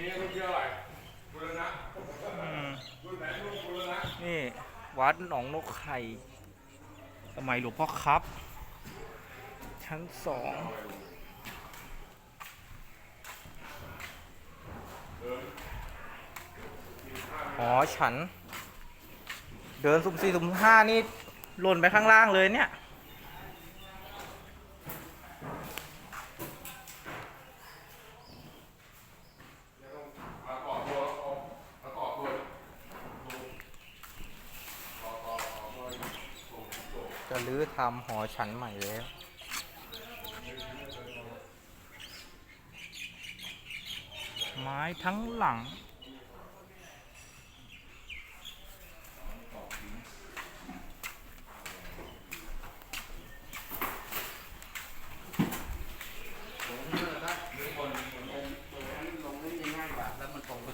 นี้รุ่นที่เท่าไหร่บุรณะอืมรุ่นไหนรุ่นบุรณะนี่ วัดหนองนกไข่สมัยหลวงพ่อครับ ชั้นสองหอฉัน เดินสุ่มสี่สุ่มห้านี่หล่นไปข้างล่างเลยเนี่ย มาก่อตัวเอามาก่อตัวดูก่อก่อก่อตัวสูงสูง จะรื้อทำหอฉันใหม่แล้วไม้ทั้งหลัง ผมเชื่อถ้ามีคนผมลงให้ง่ายกว่าแล้วมันตรงไป